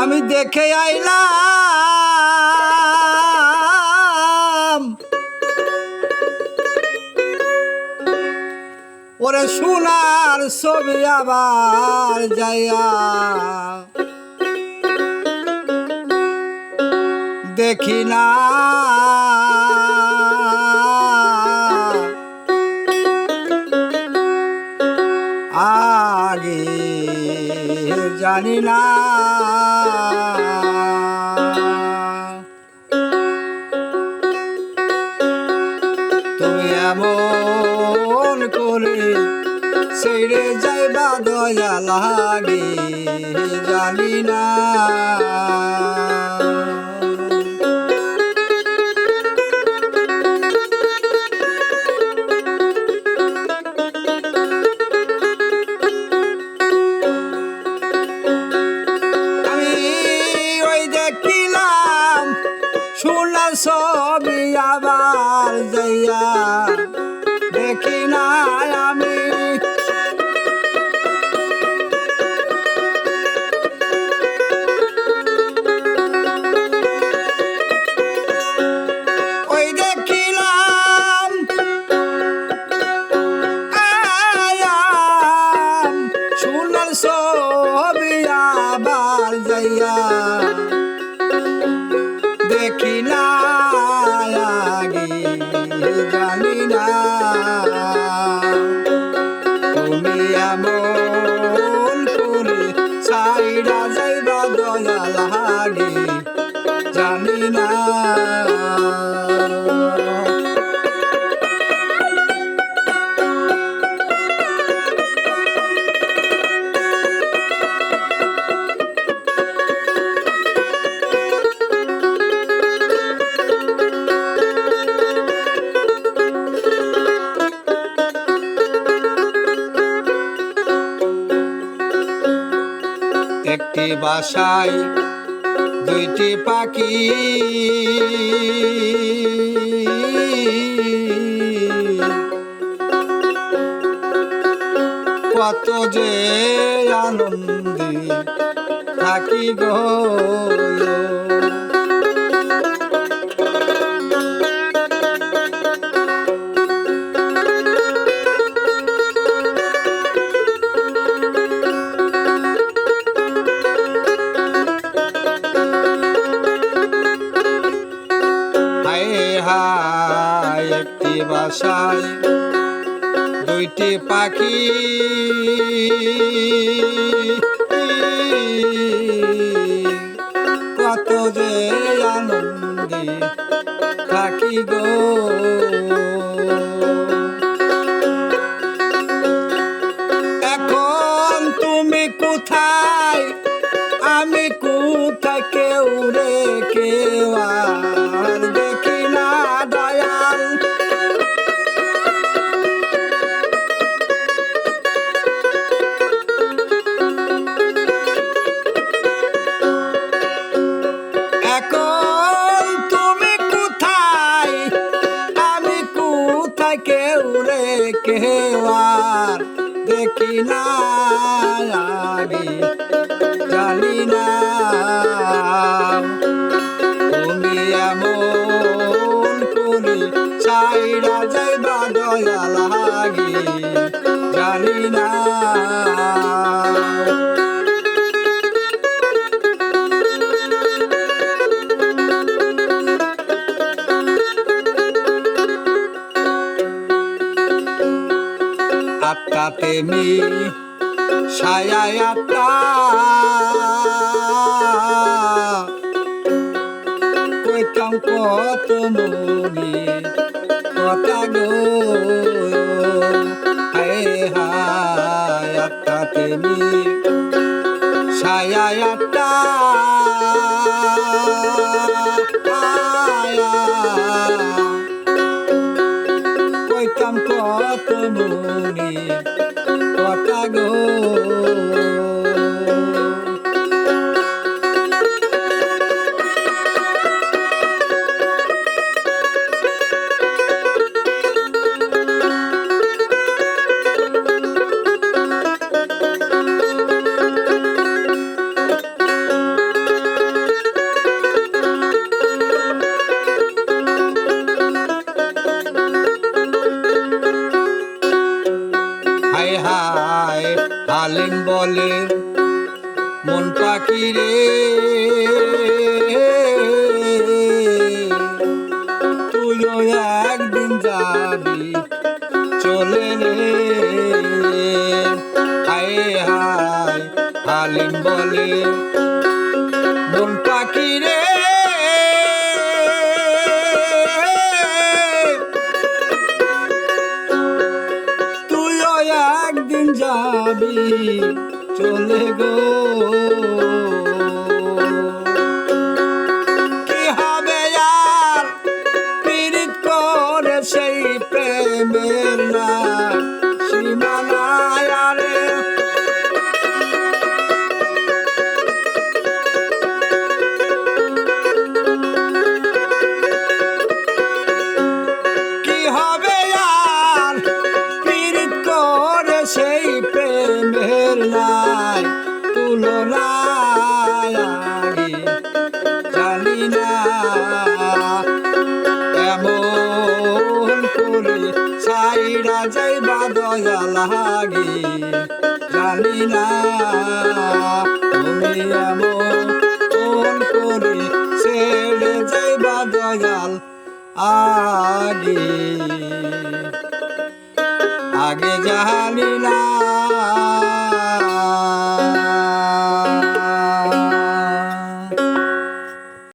আমি দেখে আইলাম। ওরে সোনার ছবি আবার যাইয়া দেখি না। আগে জানি না। তুমি এমন করে ছেড়ে যাইবা দয়া লাগে জানি না। ছবি আবার ছবি আবার যাইয়া। দেখি না আগে জানি না। তুমি এমন বাসায় দুইটি পাখি। কত যে আনন্দে থাকি গো। বাসায় দুইটি পাখি। কেউ রে কেওয়ার দেখি না জানি না তেমি ছায়া আত্মা কইতাম কত মনি কথা গো। হায় মনি কথা গো মন পাখি রে তুইও একদিন যাবি চলে রে হায় হায় বলে মন পাখি রে চলে গো। করে সাইরা যাইবা দয়া লাগে জানি না তুমি এমন কোন করে ছেড়ে যাইবা দয়াল আগে আগে জানি না